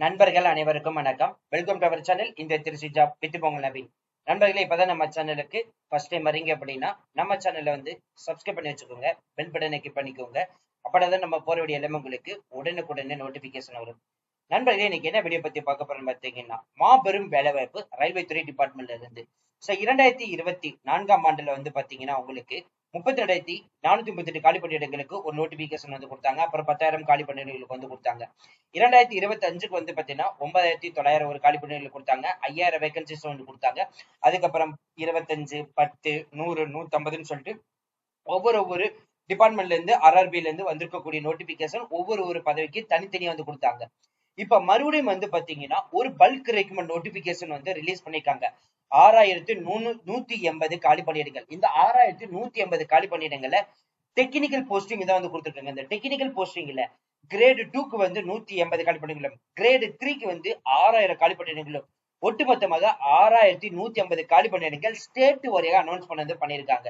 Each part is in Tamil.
நண்பர்கள் அனைவருக்கும் வணக்கம். வெல்கம் டு அவர் சேனல் இந்த திருச்சி ஜாப் பித்து பொங்கல் நவீன் நண்பர்களே இப்பதான் நம்ம சேனலுக்கு ஃபர்ஸ்ட் டைம் வரீங்க அப்படின்னா நம்ம சேனல்ல வந்து சப்ஸ்கிரைப் பண்ணி வச்சுக்கோங்க பெல் பட்டனை கிளிக் பண்ணிக்கோங்க. அப்படின்னா நம்ம போற வேண்டிய எல்லாமே உங்களுக்கு உடனுக்குடனே நோட்டிபிகேஷன் வரும். நண்பர்களே இன்னைக்கு என்ன வீடியோ பத்தி பார்க்க போறோம்னு பார்த்தீங்கன்னா மாபெரும் வேலைவாய்ப்பு ரயில்வே துறை டிபார்ட்மெண்ட்ல இருந்து. ஸோ இரண்டாயிரத்தி இருபத்தி நான்காம் ஆண்டுல வந்து பாத்தீங்கன்னா உங்களுக்கு முப்பத்தி ரெண்டாயிரத்தி நானூத்தி முப்பத்தி எட்டு காலி பணியிடங்களுக்கு ஒரு நோட்டிபிகேஷன் வந்து கொடுத்தாங்க. அப்புறம் பத்தாயிரம் காலி பணியிடங்களுக்கு வந்து கொடுத்தாங்க. இரண்டாயிரத்தி இருபத்தி அஞ்சுக்கு வந்து பாத்தீங்கன்னா ஒன்பதாயிரத்தி தொள்ளாயிரம் ஒரு காலி பணியிடங்கள் கொடுத்தாங்க. ஐயாயிரம் வேகன்சிஸ் வந்து கொடுத்தாங்க. அதுக்கப்புறம் இருபத்தஞ்சு பத்து நூறு நூத்தம்பதுன்னு சொல்லிட்டு ஒவ்வொரு ஒவ்வொரு டிபார்ட்மெண்ட்ல இருந்து ஆர்ஆர்பில இருந்து வந்திருக்கக்கூடிய நோட்டிபிகேஷன் ஒவ்வொரு ஒரு பதவிக்கு தனித்தனியா வந்து கொடுத்தாங்க. இப்ப மறுபடியும் வந்து பாத்தீங்கன்னா ஒரு பல்க் ரெக்மெண்ட் நோட்டிபிகேஷன் வந்து ரிலீஸ் பண்ணிருக்காங்க. ஆறாயிரத்தி நூறு நூத்தி எண்பது காலி பணியிடங்கள் இந்த ஆறாயிரத்தி நூத்தி எண்பது காலி பணியிடங்கள்ல டெக்னிக்கல் போஸ்டிங் தான் வந்து கொடுத்துருக்காங்க. இந்த டெக்னிக்கல் போஸ்டிங்ல கிரேடு டூக்கு வந்து நூத்தி எண்பது காலி பணியிடங்களும் கிரேடு த்ரீக்கு வந்து ஆறாயிரம் காலி பணியிடங்களும் ஒட்டுமொத்தமாக ஆறாயிரத்தி நூத்தி ஐம்பது காலி பணியிடங்கள் ஸ்டேட் வரையாக அனௌன்ஸ் பண்ணது பண்ணியிருக்காங்க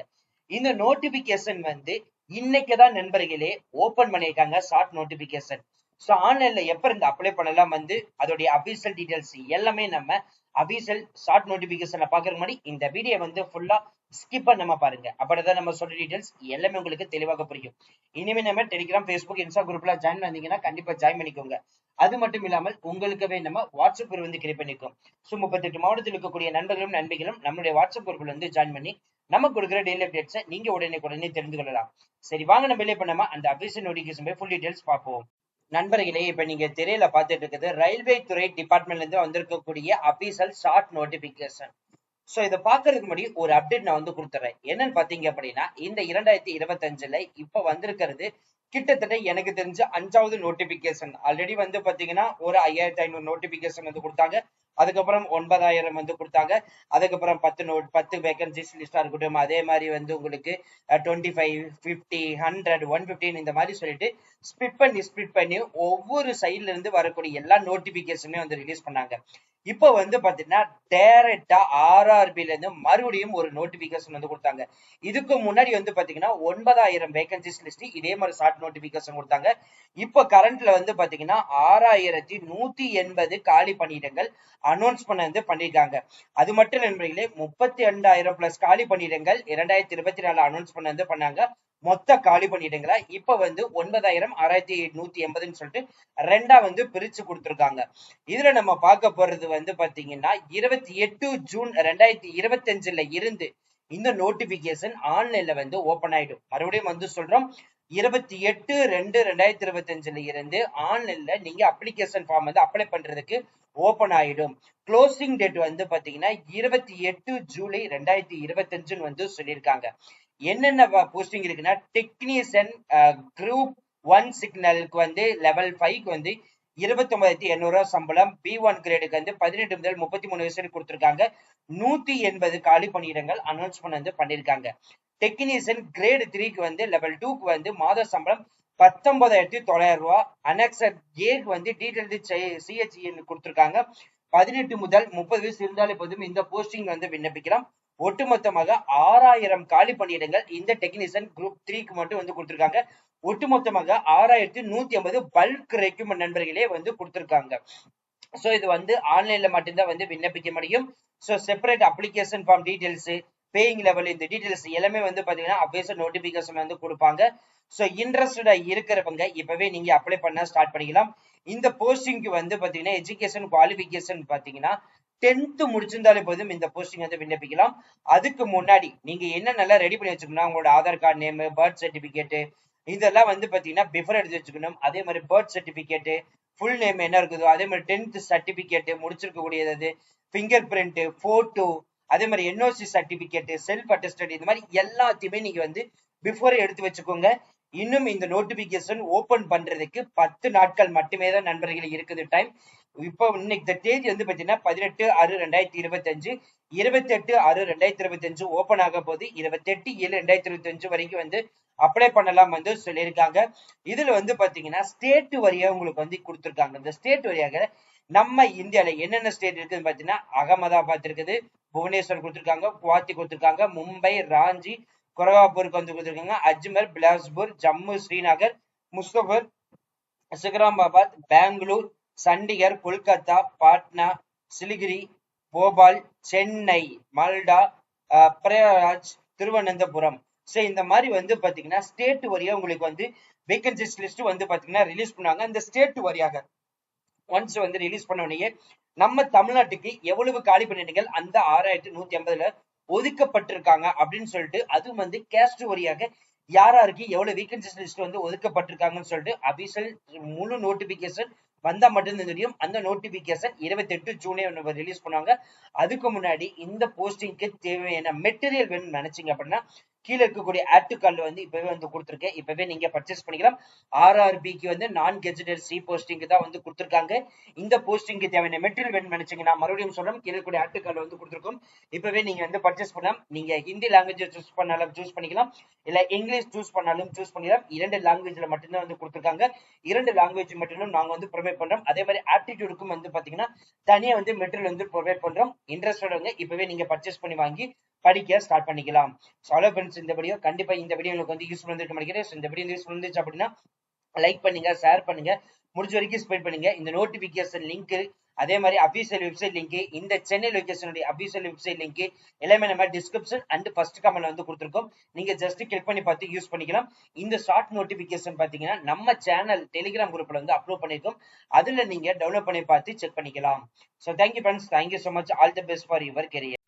இந்த நோட்டிபிகேஷன் வந்து இன்னைக்குதான் நண்பர்களே ஓபன் பண்ணியிருக்காங்க ஷார்ட் நோட்டிபிகேஷன் ஸோ ஆன்லைன்ல எப்ப இருந்து அப்ளை பண்ணலாம் வந்து அதோடைய அபிஷியல் டீடைல்ஸ் எல்லாமே நம்ம அபிஷியல் ஷார்ட் நோட்டிபிகேஷன்ல பாக்குறதுக்கு முன்னாடி இந்த வீடியோ வந்து ஃபுல்லா ஸ்கிப் பண்ணாம பாருங்க. அப்படிதான் நம்ம சொல்ற டீடைல்ஸ் எல்லாமே உங்களுக்கு தெளிவாக புரியும். இனிமே நம்ம டெலிகிராம் ஃபேஸ்புக் இன்ஸ்டா குரூப்ல ஜாயின் பண்ணீங்கன்னா கண்டிப்பா ஜாயின் பண்ணிக்கோங்க. அது மட்டும் இல்லாமல் உங்களுக்கவே நம்ம வாட்ஸ்அப் குரூப் வந்து கிரியேட் பண்ணிக்கோம் ஸோ முப்பத்தெட்டு மாவட்டத்தில் இருக்கக்கூடிய நண்பர்களும் நண்பிகளும் நம்மளுடைய வாட்ஸ்அப் குரூப்ல வந்து ஜாயின் பண்ணி நம்ம கொடுக்குற டெய்லி அப்டேட்ஸை நீங்க உடனே உடனே தெரிந்து கொள்ளலாம். சரி வாங்க நம்ம வெளியே பண்ணாம அந்த அபிஷியல் நோட்டிபிகேஷன் போய் ஃபுல் டீடைல்ஸ் பார்ப்போம். நண்பர்களே இப்ப நீங்க திரையில பாத்துட்டு இருக்குது ரயில்வே துறை டிபார்ட்மெண்ட்ல இருந்து வந்திருக்கக்கூடிய அபிசல் ஷார்ட் நோட்டிபிகேஷன் சோ இதை பாக்குறதுக்கு முன்னாடி ஒரு அப்டேட் நான் வந்து கொடுத்துறேன். என்னன்னு பாத்தீங்க அப்படின்னா இந்த இரண்டாயிரத்தி இருபத்தஞ்சுல இப்ப வந்திருக்கிறது கிட்டத்தட்ட எனக்கு தெரிஞ்ச அஞ்சாவது நோட்டிபிகேஷன் ஆல்ரெடி வந்து பாத்தீங்கன்னா ஒரு ஐயாயிரத்தி ஐநூறு நோட்டிபிகேஷன் வந்து கொடுத்தாங்க. அதுக்கப்புறம் ஒன்பதாயிரம் வந்து கொடுத்தாங்க. அதுக்கப்புறம் பத்து நோட் பத்து வேகன்சிஸ் லிஸ்டா இருக்கட்டும். அதே மாதிரி வந்து உங்களுக்கு twenty five fifty hundred one fifteen இந்த மாதிரி சொல்லிட்டு ஸ்பிட் பண்ணி ஸ்பிட் பண்ணி ஒவ்வொரு சைட்ல இருந்து வரக்கூடிய எல்லா நோட்டிபிகேஷனுமே வந்து ரிலீஸ் பண்ணாங்க. இப்போ வந்து பாத்தீங்கன்னா டைரக்டா ஆர்ஆர்பில இருந்து மறுபடியும் ஒரு நோட்டிபிகேஷன் வந்து கொடுத்தாங்க. இதுக்கு முன்னாடி வந்து பாத்தீங்கன்னா ஒன்பதாயிரம் வேகன்சிஸ் லிஸ்ட் இதே மாதிரி ஷார்ட் நோட்டிபிகேஷன் கொடுத்தாங்க. இப்போ கரண்ட்ல வந்து பாத்தீங்கன்னா ஆறாயிரத்தி நூத்தி எண்பது காலி பணியிடங்கள் அனௌன்ஸ் பண்ண வந்து பண்ணிருக்காங்க அது மட்டும் நண்பர்களே முப்பத்தி ரெண்டாயிரம் பிளஸ் காலி பணியிடங்கள் இரண்டாயிரத்தி இருபத்தி நாலு அனௌன்ஸ் பண்ணது பண்ணாங்க. மொத்த காலி பணியிடங்களா இப்ப வந்து ஒன்பதாயிரம் ஆறாயிரத்தி நூத்தி எண்பதுன்னு சொல்லிட்டு ரெண்டா வந்து பிரிச்சு கொடுத்துருக்காங்க. இதுல நம்ம பார்க்க போறது வந்து பாத்தீங்கன்னா இருபத்தி எட்டு ஜூன் ரெண்டாயிரத்தி இருபத்தி அஞ்சுல இருந்து இந்த நோட்டிபிகேஷன் ஆன்லைன்ல வந்து ஓபன் ஆயிடும். மறுபடியும் வந்து சொல்றோம் இருபத்தி எட்டு ரெண்டு ரெண்டாயிரத்தி இருபத்தஞ்சுல இருந்து ஆன்லைன்ல நீங்க அப்ளிகேஷன் ஃபார்ம் வந்து அப்ளை பண்றதுக்கு ஓபன் ஆயிடும். க்ளோசிங் டேட் வந்து பாத்தீங்கன்னா இருபத்தி எட்டு ஜூலை ரெண்டாயிரத்தி இருபத்தி அஞ்சுன்னு வந்து சொல்லியிருக்காங்க. என்னென்ன போஸ்டிங் இருக்குன்னா டெக்னீஷியன் குரூப் ஒன் சிக்னலுக்கு வந்து லெவல் ஃபைவ்க்கு வந்து இருபத்தி ஒன்பதாயிரத்தி எண்ணூறு ரூபா சம்பளம். பி ஒன் கிரேடுக்கு வந்து பதினெட்டு முதல் முப்பத்தி மூணு வயசு கொடுத்துருக்காங்க. நூத்தி எண்பது காலி பணியிடங்கள் அனௌன்ஸ்மெண்ட் வந்து பண்ணிருக்காங்க டெக்னீஷியன் கிரேடு த்ரீக்கு வந்து லெவல் டூக்கு வந்து மாத சம்பளம் பத்தொன்பதாயிரத்தி தொள்ளாயிரம் ரூபா. அனெக்சர் ஏக்கு வந்து டீடைல் சிஹெச்இன்னு கொடுத்துருக்காங்க. பதினெட்டு முதல் முப்பது வயசு இருந்தாலே போதும் இந்த போஸ்டிங் வந்து விண்ணப்பிக்கலாம். ஒட்டுமொத்தமாக ஆறாயிரம் காலி பணியிடங்கள் இந்த டெக்னீஷியன் குரூப் த்ரீக்கு மட்டும் வந்து கொடுத்துருக்காங்க. ஒட்டுமொத்தமாக ஆறாயிரத்தி நூத்தி ஐம்பது பல்க் ரெக்யூமெண்ட் நண்பர்களே வந்து கொடுத்துருக்காங்க. ஸோ இது வந்து ஆன்லைன்ல மட்டும்தான் வந்து விண்ணப்பிக்க முடியும். So separate application form details paying level இந்த டீடைல்ஸ் எல்லாமே வந்து பார்த்தீங்கன்னா அப்டேஷன் நோட்டிபிகேஷன் வந்து கொடுப்பாங்க. ஸோ இன்ட்ரெஸ்டடாக இருக்கிறவங்க இப்போவே நீங்க அப்ளை பண்ண ஸ்டார்ட் பண்ணிக்கலாம். இந்த போஸ்டிங்க்கு வந்து பார்த்தீங்கன்னா எஜுகேஷன் குவாலிஃபிகேஷன் பார்த்தீங்கன்னா டென்த்து முடிச்சிருந்தாலே போதும் இந்த போஸ்டிங் வந்து விண்ணப்பிக்கலாம். அதுக்கு முன்னாடி நீங்க என்னென்னலாம் ரெடி பண்ணி வச்சுக்கணும் உங்களோட Aadhaar card name birth certificate இதெல்லாம் வந்து பார்த்தீங்கன்னா பிஃபோர் எடுத்து வச்சுக்கணும். அதே மாதிரி பர்த் சர்டிஃபிகேட்டு ஃபுல் நேம் என்ன இருக்குதோ அதே மாதிரி டென்த் சர்டிஃபிகேட்டு முடிச்சிருக்கக்கூடியது ஃபிங்கர் பிரிண்ட்டு ஃபோட்டோ அதே மாதிரி என்ஓசி சர்டிபிகேட் செல்ஃப் அட்டஸ்டட் இந்த மாதிரி எல்லாத்தையுமே நீங்க வந்து பிஃபோர் எடுத்து வச்சுக்கோங்க. இன்னும் இந்த நோட்டிபிகேஷன் ஓபன் பண்றதுக்கு பத்து நாட்கள் மட்டுமே தான் நண்பர்கள் இருக்குது டைம் இப்போ இன்னைக்கு தேதி வந்து பாத்தீங்கன்னா பதினெட்டு ஆறு ரெண்டாயிரத்தி இருபத்தி அஞ்சு இருபத்தி எட்டு ஆறு ரெண்டாயிரத்தி இருபத்தி அஞ்சு ஓபன் ஆக போது இருபத்தி எட்டு ஏழு ரெண்டாயிரத்தி இருபத்தி அஞ்சு வரைக்கும் வந்து அப்ளை பண்ணலாம் வந்து சொல்லியிருக்காங்க. இதுல வந்து பாத்தீங்கன்னா ஸ்டேட் வரியா உங்களுக்கு வந்து கொடுத்துருக்காங்க. இந்த ஸ்டேட் வரியாக நம்ம இந்தியால என்னென்ன ஸ்டேட் இருக்குன்னு பாத்தீங்கன்னா அகமதாபாத் இருக்குது புவனேஸ்வர் கொடுத்துருக்காங்க குவாத்தி கொடுத்துருக்காங்க மும்பை ராஞ்சி கொரகாப்பூருக்கு வந்து கொடுத்துருக்காங்க அஜ்மர் பிலாஸ்பூர் ஜம்மு ஸ்ரீநகர் முஸ்தபர் சிகராமாபாத் பெங்களூர் சண்டிகர் கொல்கத்தா பாட்னா சிலிகிரி போபால் சென்னை மால்டா பிரயராஜ் திருவனந்தபுரம். ஸோ இந்த மாதிரி வந்து பாத்தீங்கன்னா ஸ்டேட் வரியா உங்களுக்கு வந்து வேகன்சிஸ் லிஸ்ட் வந்து பாத்தீங்கன்னா ரிலீஸ் பண்ணாங்க அந்த ஸ்டேட் வரியாக ஒன்ஸ் வந்து ரிலீஸ் பண்ண உடனே நம்ம தமிழ்நாட்டுக்கு எவ்வளவு காலி பண்ணிட்டீங்கள் அந்த ஆறாயிரத்தி நூத்தி ஐம்பதுல ஒதுக்கப்பட்டிருக்காங்க அப்படின்னு சொல்லிட்டு அதுவும் வந்து கேஸ்ட் வரியாக யார் எவ்வளவு வேகன்சிஸ் லிஸ்ட் வந்து ஒதுக்கப்பட்டிருக்காங்கன்னு சொல்லிட்டு அபிஷியல் முழு நோட்டிபிகேஷன் வந்தா மட்டும்தான் தெரியும். அந்த நோட்டிபிகேஷன் இருபத்தி எட்டு ஜூனே ரிலீஸ் பண்ணுவாங்க. அதுக்கு முன்னாடி இந்த போஸ்டிங்க்கு தேவையான மெட்டீரியல் வேணும்னு நினைச்சீங்க அப்படின்னா கீழே இருக்கக்கூடிய ஆட் கால் வந்து இப்பவே வந்து கொடுத்துருக்கேன். இப்பவே நீங்க பர்ச்சேஸ் பண்ணிக்கலாம். ஆர்ஆர்பிக்கு வந்து நான் கெஜெடட் சி போஸ்டிங் தான் வந்து கொடுத்துருக்காங்க. இந்த போஸ்டிங்க்கு தேவையான மெட்டீரியல் வேணும்னு நினைச்சீங்கன்னா மறுபடியும் சொல்றேன் கீழே கூடிய ஆட் கார்டு வந்து கொடுத்துருக்கோம். இப்பவே நீங்க வந்து பர்ச்சேஸ் பண்ணலாம். நீங்க ஹிந்தி லாங்குவேஜ் சூஸ் பண்ணாலும் சூஸ் பண்ணிக்கலாம். இல்ல இங்கிலீஷ் சூஸ் பண்ணாலும் சூஸ் பண்ணிக்கலாம். இரண்டு லாங்குவேஜ்ல மட்டும்தான் வந்து கொடுத்துருக்காங்க. இரண்டு லாங்குவேஜ் மட்டும் நாங்க வந்து ப்ரொவைட் பண்றோம். அதே மாதிரி ஆப்டிடியூடுக்கும் வந்து பாத்தீங்கன்னா தனியா வந்து மெட்டீரியல் வந்து ப்ரொவைட் பண்றோம். இன்ட்ரெஸ்டட் இப்பவே நீங்க பர்ச்சேஸ் பண்ணி வாங்கி படிக்க ஸ்டார்ட் பண்ணிக்கலாம். ஸோ ஹலோ ஃப்ரெண்ட்ஸ் இந்த வீடியோ கண்டிப்பா இந்த வீடியோ உங்களுக்கு வந்து யூஸ்ஃபுல் இருந்திருக்க நினைக்கிறேன். இந்த வீடியோ யூஸ்ஃபுல் இருந்துச்சு அப்படின்னா லைக் பண்ணுங்க ஷேர் பண்ணுங்க. முடிஞ்ச வரைக்கும் ஸ்பெண்ட் பண்ணுங்க. இந்த நோட்டிபிகேஷன் லிங்க் அதே மாதிரி அபிஷியல் வெப்சைட் லிங்க் இந்த சென்னை லொகேஷனுடைய அபிஷியல் வெப்சைட் லிங்க் எல்லாமே நம்ம டிஸ்கிரிப்ஷன் அண்ட் ஃபர்ஸ்ட் கமெண்ட்ல வந்து கொடுத்துருக்கோம். நீங்க ஜஸ்ட் கிளிக் பண்ணி பார்த்து யூஸ் பண்ணிக்கலாம். இந்த ஷார்ட் நோட்டிபிகேஷன் பாத்தீங்கன்னா நம்ம சேனல் டெலிகிராம் குரூப்ல வந்து அப்லோட் பண்ணிருக்கோம். அதுல நீங்க டவுன்லோட் பண்ணி பார்த்து செக் பண்ணிக்கலாம். So thank you friends thank you so much all the best for your career